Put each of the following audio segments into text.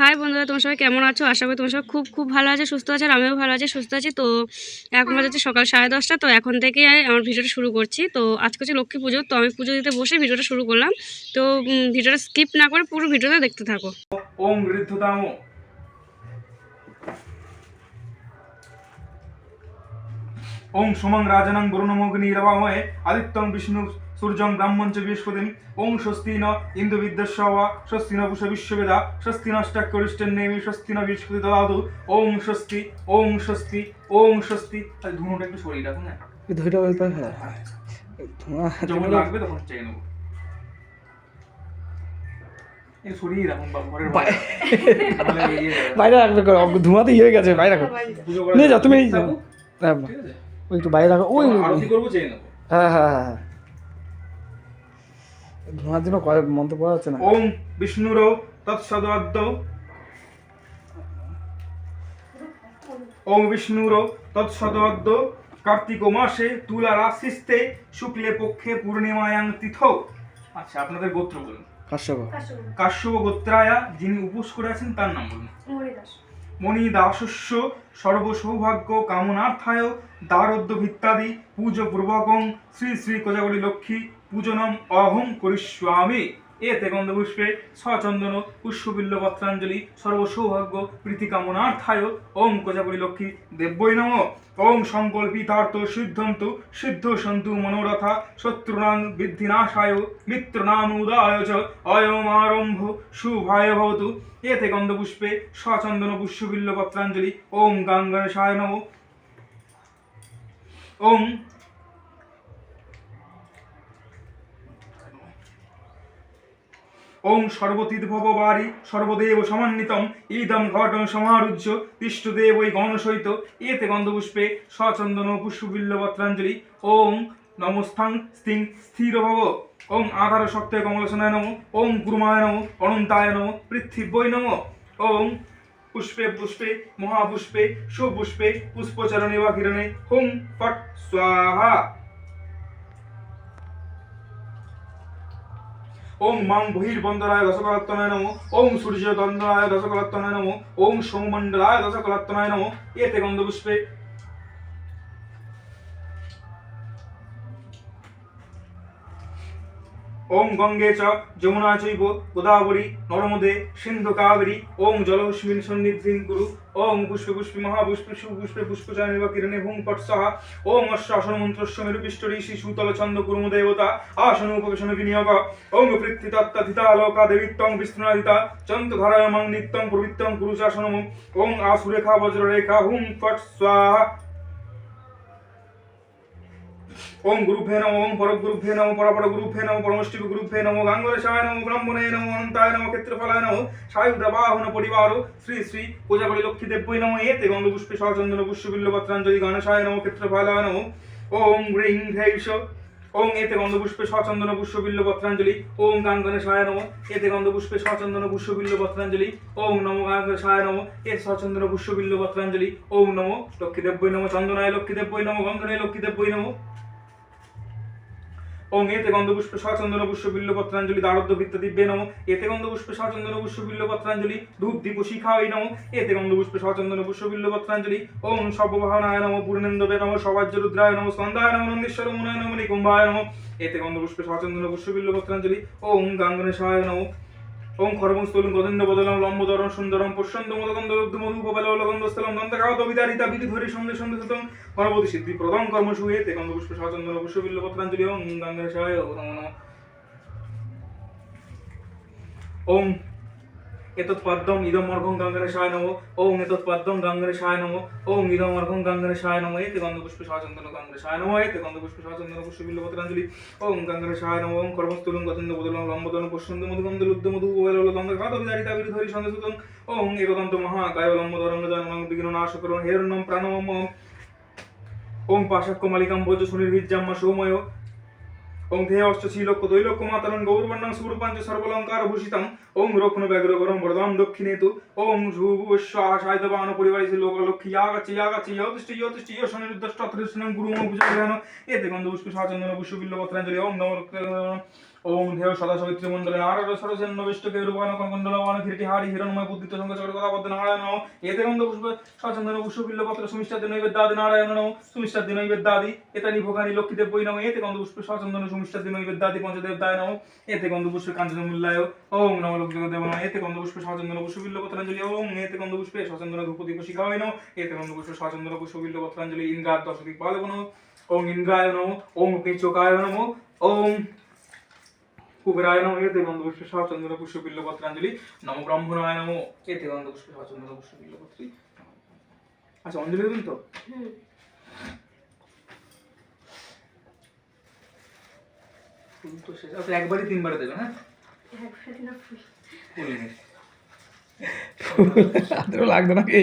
High বন্ধুরা, তোমার সবাই কেমন আছো? আশা করি তোমার সবাই খুব খুব ভালো আছে, সুস্থ আছে, আর আমিও ভালো আছি, সুস্থ আছি। তো এখন বাজে সকাল সাড়ে দশটা, তো এখন থেকে আমার ভিডিওটা শুরু করছি। তো আজকে হচ্ছে লক্ষ্মী পুজো, তো আমি পুজো দিতে বসে ভিডিওটা শুরু করলাম। তো ভিডিওটা স্কিপ না করে পুরো ভিডিওটা দেখতে থাকো। ওম ওম সোমং রাজনং বরুণমগ্নিরবাময়ে আদিত্যং বিষ্ণু সূর্যং ব্রাহ্মণ চ বৃহস্পতিম। ওম স্বস্তি ন ইন্দু বিদ্যস্য স্বস্তি ন পুষ বিশ্ববেদা স্বস্তি নষ্টাক্ষরিষ্টেন নেমি স্বস্তি ন বৃহস্পতি দদাতু। ওম স্বস্তি ওম স্বস্তি ওম স্বস্তি। তাহলে ধুনুটা একটু সরিয়ে রাখুন না বলতে হ্যাঁ। ধোঁয়া যখন লাগবে তখন চেয়ে নেব। বাইরে। হয়ে রাখবে ধোঁয়াতে ইয়ে হয়ে গেছে বাইরে রাখো। নিয়ে যাও তুমি হ্যাঁ, ওই একটু বাইরে রাখো ওই হ্যাঁ হ্যাঁ হ্যাঁ হ্যাঁ। ধোঁয়ার জন্য কয় মন্ত্র পড়া যাচ্ছে না। ওম বিষ্ণুরও তৎসদাদ্য ওম তৎসদাদ্য কার্তিক মাসে তুলা রাশিস্তে শুক্লে পক্ষে পূর্ণিমায়াং তিথ। আচ্ছা আপনাদের গোত্র বলুন। কাশ্যপ। কাশ্যপ। গোত্রায়া যিনি উপোস করে আছেন তার নাম বলুন। মণি দাসস্য সর্বসৌভাগ্য কামনার্থায় দারদ্য ভিত্তাদি পূজ পূর্বকং শ্রী শ্রী কোজাগরী লক্ষ্মী পূজনম অহং করিষ্যামি। এতে গন্ধপুষ্পে সচন্দন পুষ্পবিল্ল পত্রাঞ্জলি সর্বসৌভাগ্য প্রীতি কামনার্থায় ওম কোজাগরী লক্ষ্মী দেব্যই নম। ওম সংকল্পিতার্থ সিদ্ধন্ত সিদ্ধ সন্তু মনোরথা শত্রুনাং বৃদ্ধিনাশায় মিত্রনাম উদায় চ অয়ম আরম্ভ শুভায় ভবতু। এতে গন্ধপুষ্পে সচন্দন পুষ্পবিল্ল পত্রাঞ্জলি ওম গাঙ্গণেশায় নম। ওম। ওম সর্বতীর্ভব বারি সর্বদেব সমন্বিতম, ইদম ঘটন সমারুজ্য তিষ্ঠদেব ওই গণসহিত এতে গন্ধপুষ্পে সচন্দন পুষ্পবিল্ল পত্রাঞ্জলি ওম নমস্থাং স্থিং স্থির ভব ওম আধার সত্য কমলসনায় নম। ওম গুরুমায় নম। অনন্তায় নম। পৃথিব্যই নম। ওম পুষ্পে পুষ্পে, মহাপুষ্পে, সুপুষ্পে, পুষ্পচরণে বা কিরণে, হুম, ফট, স্বাহা। ওম মাং বহির্বন্দনায় দশকলাত্তনায় নম, ওম সূর্য দন্দনায় দশকলাত্তনায় নম, ওম সৌমণ্ডলায় দশকলাত্তনায় নম, এতে গন্ধপুষ্পে ওম গঙ্গে চ যমুনা চৈব গোদাবরী নর্মদে সিন্ধু কাবেরী। ওম জলস্মিন সন্নিধিং কুরু। ওম পুষ্পে পুষ্পে মহাপুষ্পে সুপুষ্পে পুষ্পচারণে বা কিরণে হুম পট সাহা। ওম অশ্ব আসন মন্ত্রস্ব মেরুপিষ্ট ঋষি সুতল ছন্দ কুর্ম দেবতা। আসন উপবেশন বিনিয়োগ। ওম পৃথ্বী তত্তথিতা লোকা দেবিত্বং বিষ্ণুনাদিতা চন্ত ধারায়মাং নিত্যং প্রবৃত্তং পুরুষাসনম ওম আসুরেখা বজ্ররেখা হুম ফট স্বাহা ওম গুরুভে নম, ওম পরগুরুভে নম পরপর গুরুভে নম পরমষ্টিভ গুরুভে নম গাঙ্গরেশায় নম, ব্রাহ্মণে নম, অনন্তায় নম, ক্ষেত্রফলায় নম সায়ুধ বাহন পরিবার, শ্রী শ্রী পূজাকরি লক্ষ্মী দেব্যই নম, এতে গন্ধপুষ্পে সচন্দন পুষ্পবিল্ল পত্রাঞ্জলি গণেশায় নম, ক্ষেত্রফলায় নম, ওম গ্রিং ঘৈষ ওম এতে গন্ধপুষ্পে সচন্দন পুষ্পবিল্ল পত্রাঞ্জলি ওম গাঙ্গনেশায় নম, এতে গন্ধপুষ্পে সচন্দন পুষ্পবিল্ল পত্রাঞ্জলি ওম নম গাঙ্গনেশায় নম, এ সচন্দন পুষ্পবিল্ল পত্রাঞ্জলি ওম নম লক্ষ্মী দেব্যই নম, চন্দনায় লক্ষ্মী দেব্যই নম গঙ্গনে লক্ষ্মী দেব্যই নম। ওং এতে গন্ধপুষ্প সচন্দন পুষ্প বিল্ল পত্রাঞ্জলি দারদ্য ভিত্ত দিব্যে নম। এতে গন্ধপুষ্প সচন্দন পুষ্প বিল্ল পত্রাঞ্জলি ধূপ দীপ শিখা ওই নম। এতে গন্ধপুষ্প সচন্দন পুষ্প বিল্ল পত্রাঞ্জলি ওং সর্বভাবনায় নম পূর্ণেন্দবে নম সবাজ্য রুদ্রায় নম স্কন্দায় নম নন্দেশ্বর মুনায় নম নিকুম্ভায় নম। এতে গন্ধপুষ্প সচন্দন পুষ্প বিল্ল পত্রাঞ্জলি ওং গাঙ্গনেশায় নম। ওং খর্মস্থলং গদন্দ বদলং লম্বদরং সুন্দরং পশ্যন্ত মদগন্ধ লব্ধ মধু উপবেল গন্ধ দন্তকাগত বিদারিতা বিধি ধরি সন্ধে সন্ধে সুতং গণপতি সিদ্ধি প্রদং কর্ম সুয়ে তে গন্ধ পুষ্প সচন্দন পুষ্প বিল্ল পত্রাঞ্জলি ওং গঙ্গেশায় ওম নমঃ ওং এতৎ পদ্মম ইদম অর্ঘং গঙ্গনেশায় নমো। ওং এতৎ পদ্মম গঙ্গনেশায় নমো। ওং ইদম অর্ঘং গঙ্গনেশায় নমো। এতে গন্ধ পুষ্প সচন্দন গঙ্গনেশায় নমো। এতে গন্ধ পুষ্প সচন্দন পুষ্প বিল্ল পত্রাঞ্জলি ওং গঙ্গনেশায় নমো। ওং কর্মস্থলং গতন্দ বদলং লম্বদন পশ্যন্ত মধুগন্ধ লুদ্ধ মধু উপবেল গন্ধ ঘাত বিদারিতা বিধি ধরি সন্ধে সুতং ওং একদন্ত মহাকায় লম্বদরং জনমং বিঘ্ন নাশকরণ হেরণ্যম প্রাণমম। ওং পাশাক্য মালিকাম ভোজ সুনির্ভিজ্জাম্মা সৌময়। ওং ধে অষ্ট শ্রীলক্ষ দৈলক্ষ মাতারং গৌরবর্ণং সুরপাঞ্চ সর্বলঙ্কার ভূষিতম ওং রক্ষণ ব্যগ্র গরম বরদাম দক্ষিণে তু ওং শুভস্ব আশায়তবান পরিবারে লোক লক্ষ্মী ইয়াগাচ্ছি ইয়াগাচ্ছি ইয়তিষ্ঠ ইয়তিষ্ঠ ইয় শনির্দষ্ট অতৃষ্ণং গুরুম ধ্যান এতে গন্ধ পুষ্প সচন্দন পুষ্প বিল্ল পত্রাঞ্জলি ওং নম ওম হেয় সদা সবিত্রী মণ্ডলে নারায়ণ সরসেন্ন বিষ্ণুকে রূপায়ণ কনকণ্ডল মান কিরীটি হারি হিরণময় বুদ্ধিত সঙ্গ চক্র কথা বদ্ধ নারায়ণ এতে গন্ধ পুষ্প, সচন্দন পুষ্প বিল্ল পত্র সুমিষ্টাদি নৈবেদ্যাদি নারায়ণ নম। সুমিষ্টাদি নৈবেদ্যাদি এতানি ভোগানি লক্ষ্মীদেব বৈ নম এতে গন্ধ পুষ্প, সচন্দন সুমিষ্টাদি নৈবেদ্যাদি পঞ্চদেব দায় নম। এতে গন্ধ পুষ্প কাঞ্চন মূল্যায় ওম নম লক্ষ্মী দেব নম। এতে গন্ধ পুষ্প, সচন্দন পুষ্প পত্রাঞ্জলি ওম। এতে গন্ধ পুষ্পে সচন্দন ধূপদীপ শিখায় নম। এতে গন্ধ পুষ্প, সচন্দন পুষ্প বিল্ল পত্রাঞ্জলি ইন্দ্রার দশদিক পালব নম। ওম ইন্দ্রায় নম। ওম পিচকায় নম। ওম কুবেরায় নম এতে গন্ধ পুষ্প সচন্দন পুষ্প বিল্ল পত্রাঞ্জলি নম ব্রহ্মণায় নম এতে গন্ধ পুষ্প সচন্দন পুষ্প বিল্ল পত্রী আচ্ছা অঞ্জলি দেবেন তো? ফুল তো শেষ। আচ্ছা একবারই তিনবারে দেবেন হ্যাঁ? ফুল। হাতেরও নাকি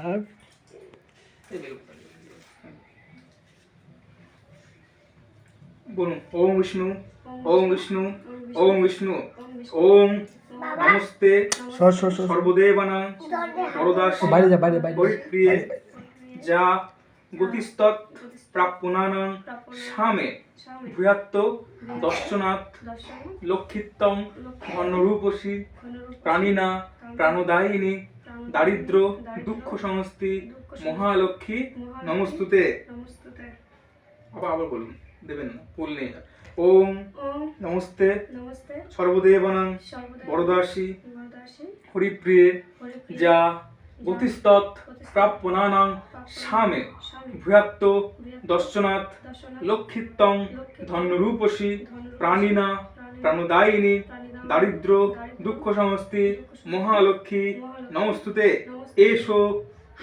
আর? বলুন ওম বিষ্ণু ওম বিষ্ণু ওম বিষ্ণু ওম নমস্তে। সর্বদেবানাং বরদাস বাইরে যা গতিস্তৎ প্রাপ্যনানাং সামে ভূয়াত্ত দর্শনাথ লক্ষিত্তম ধনরূপসী প্রাণিনা প্রাণদায়িনী দারিদ্র দুঃখ সংস্থি মহালক্ষ্মী নমস্তুতে। আবার আবার বলুন। দেবেন না ফুল নেই ওম নমস্তে সর্বদেবানাং সর্বদা বরদাসী হরিপ্রিয়ে যা গতিস্তৎ প্রাপ্যনানাং সামে ভূয়াত্ত দর্শনাথ লক্ষিত্তম ধনরূপসী প্রাণিনা প্রাণদায়িনী দারিদ্র দুঃখ সংস্থি মহালক্ষ্মী। নমস্তুতে। এসো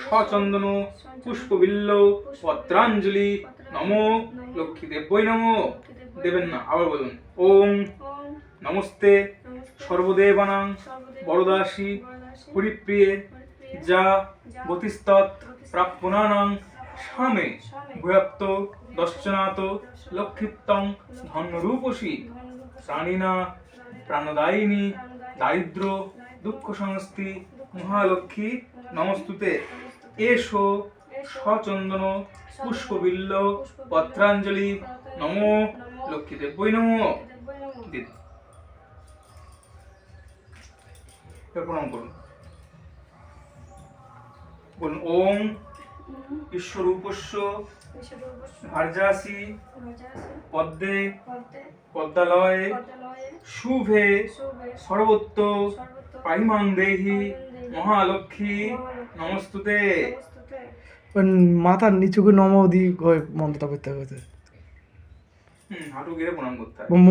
সচন্দন পুষ্পবিল্ল। পত্রাঞ্জলি। নমো লক্ষ্মী দেব্যই নমো। দেবেন না আবার বলুন। ওম নমস্তে। সর্বদেবানাং বরদাসী। হরিপ্রিয়ে। যা। গতিস্তৎ প্রাপ্যনানাং সামে ভূয়াত্ত দর্শনাত। লক্ষিত্তং ধনরূপসী প্রাণিনা। প্রাণদায়িনী। দারিদ্র। দুঃখ সংস্থি মহালক্ষ্মী। নমস্তুতে। এসো। সচন্দন। পুষ্পবিল্ল, পত্রাঞ্জলি, নমো লক্ষ্মী দেব্যই নমো। দিদি। প্রণাম করুন। বলুন, ওম ভার্যাসি পদ্মে পদ্মালয়ে শুভে সর্বত্র পাইমাং দেহি মহালক্ষ্মী। নমস্তুতে। মাথার নিচু করে নম দি হয়ে মন্ত্রটা করতে হবে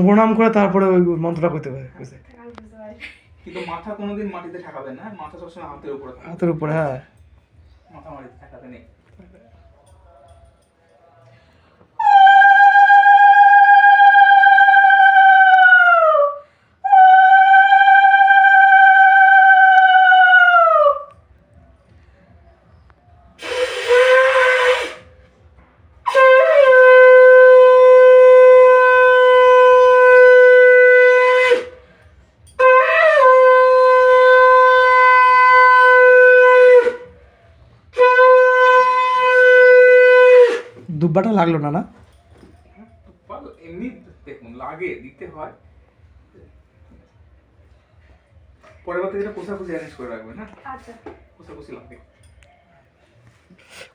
প্রণাম করে তারপরে ওই মন্ত্রটা করতে হবে? কিন্তু মাথা কোনোদিন মাটিতে ঠেকাবে না মাথা সবসময় হাতের উপরে হাতের উপরে হ্যাঁ। মাথা মাটিতে ঠেকাতে নেই। দুব্বাটা লাগল না না? এমনি দেখুন লাগে দিতে হয়। পরের থেকে কোষাকুষি অ্যারেঞ্জ করে রাখবেন হ্যাঁ? আচ্ছা। কোষাকুষি লাগে।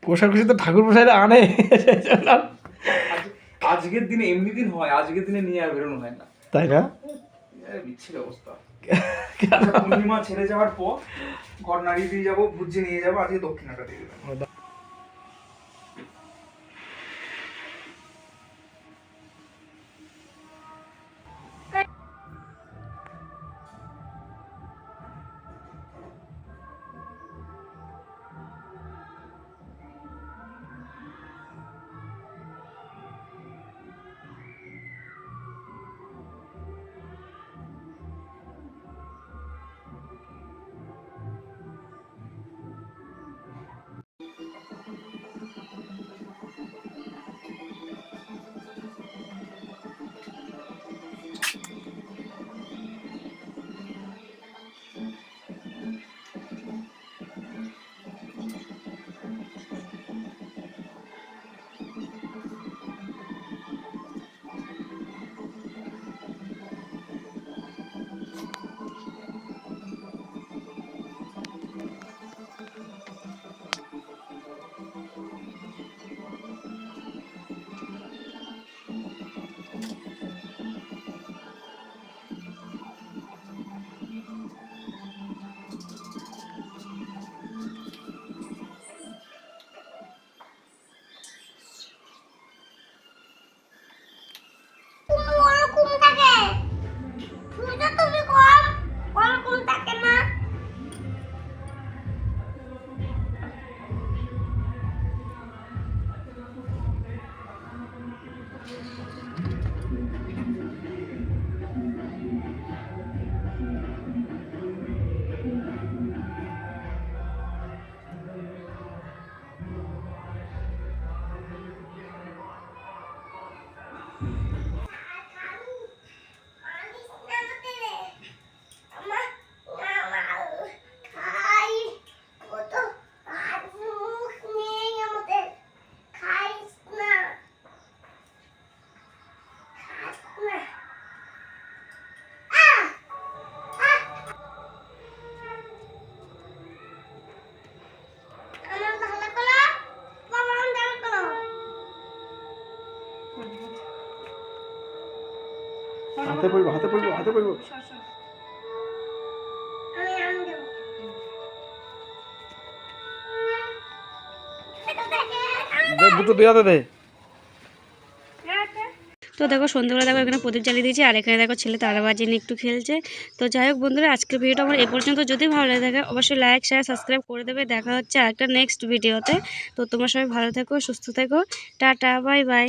কোষাকুষি তো ঠাকুর মশাইরা আনে আজকের দিনে এমনি দিন হয় আজকের দিনে নিয়ে আর বেরোনো হয় না। তাই না? বিচ্ছিরি অবস্থা। পূর্ণিমা ছেড়ে যাওয়ার পর ঘর নাড়িয়ে দিয়ে যাব ভুজি নিয়ে যাব আজকে দক্ষিণাটা দিয়ে হাতে পড়ব হাতে পড়ব হাতে পড়ব। তো দেখো, সন্ধ্যেবেলা দেখো এখানে প্রদীপ জ্বালিয়ে দিয়েছি, আর এখানে দেখো ছেলে তারাবাজি নিয়ে একটু খেলছে। তো যাই হোক বন্ধুরা, আজকের ভিডিওটা আমার এ পর্যন্ত। যদি ভালো লাগে থাকে, অবশ্যই লাইক শেয়ার সাবস্ক্রাইব করে দেবে। দেখা হচ্ছে আরেকটা নেক্সট ভিডিওতে তো। তোমরা সবাই ভালো থেকো, সুস্থ থেকো। Tata bye bye